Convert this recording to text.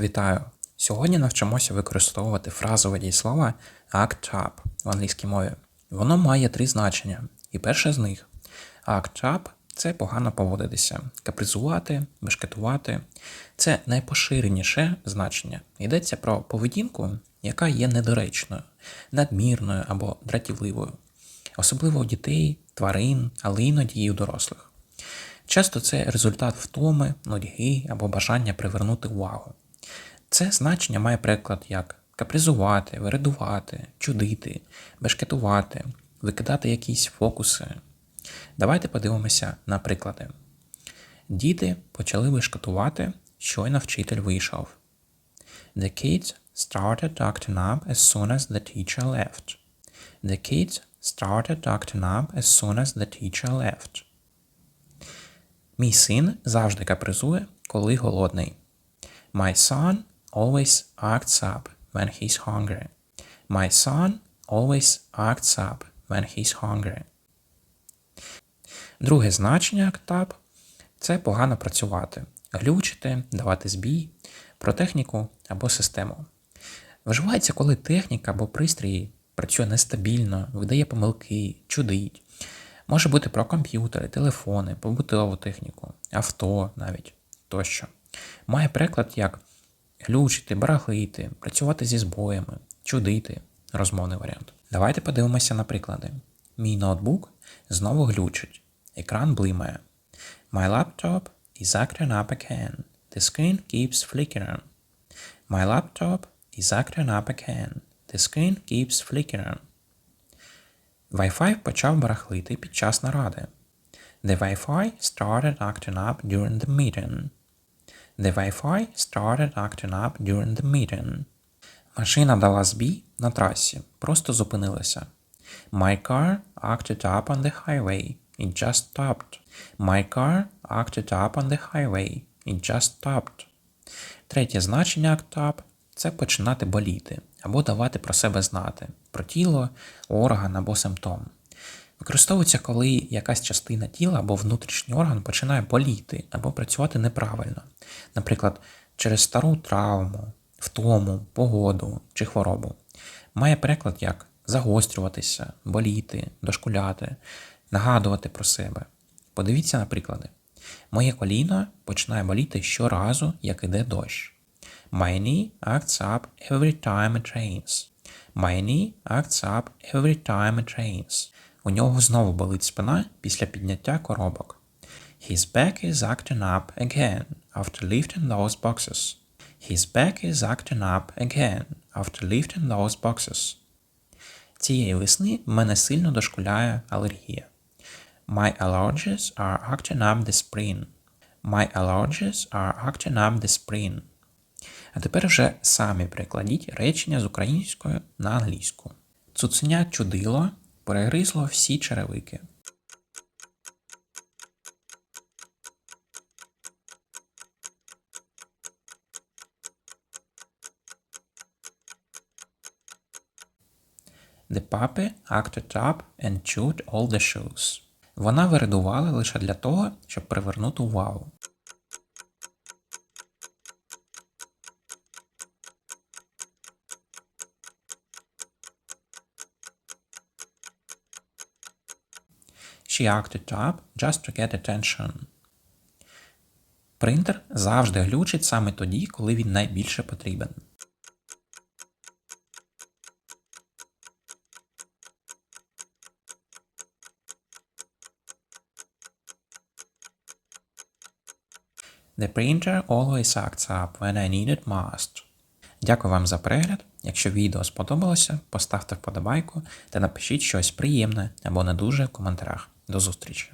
Вітаю! Сьогодні навчимося використовувати фразове дієслово act up в англійській мові. Воно має три значення. І перше з них act up – це погано поводитися, капризувати, бешкетувати. Це найпоширеніше значення. Йдеться про поведінку, яка є недоречною, надмірною або дратівливою, особливо у дітей, тварин, але іноді і у дорослих. Часто це результат втоми, нудьги або бажання привернути увагу. Це значення має приклад як капризувати, вирадувати, чудити, бешкетувати, викидати якісь фокуси. Давайте подивимося на приклади. Діти почали бешкетувати, щойно вчитель вийшов. The kids started acting up as soon as the teacher left. The kids started acting up as soon as the teacher left. Мій син завжди капризує, коли голодний. My son always acts up when he's hungry. My son always acts up when he's hungry. Друге значення act це погано працювати, глючити, давати збій, про техніку або систему. Вживається, коли техніка або пристрій працює нестабільно, видає помилки, чудить. Може бути про комп'ютери, телефони, побутову техніку, авто навіть тощо. Має приклад як глючити, барахлити, працювати зі збоями, чудити розмовний варіант. Давайте подивимося на приклади. Мій ноутбук знову глючить, екран блимає. My laptop is acting up again. The screen keeps flickering. My laptop is acting up again. The screen keeps flickering. Wi-Fi почав барахлити під час наради. The Wi-Fi started acting up during the meeting. The Wi-Fi started acting up during the meeting. Машина дала збій на трасі, просто зупинилася. My car acted up on the highway. It just stopped. My car acted up on the highway. It just stopped. Третє значення act up – це починати боліти або давати про себе знати, про тіло, орган або симптом. Використовується, коли якась частина тіла або внутрішній орган починає боліти або працювати неправильно, наприклад, через стару травму, втому, погоду чи хворобу. Має переклад як загострюватися, боліти, дошкуляти, нагадувати про себе. Подивіться на приклади. Моє коліно починає боліти щоразу, як іде дощ. My knee acts up every time it rains. My knee acts up every time it rains. У нього знову болить спина після підняття коробок. His back is acting up again after lifting those boxes. His back is acting up again after lifting those boxes. Цієї весни в мене сильно дошкуляє алергія. My allergies are acting up this spring. My allergies are acting up this spring. А тепер вже самі перекладіть речення з української на англійську. Цуценя чудило перегризло всі черевики. The puppy acted up and chewed all the shoes. Вона виридувала лише для того, щоб привернути увагу. She acted up just to get attention. Принтер завжди глючить саме тоді, коли він найбільше потрібен. The printer always acts up when I need it most. Дякую вам за перегляд. Якщо відео сподобалося, поставте вподобайку та напишіть щось приємне або не дуже в коментарях. До зустрічі!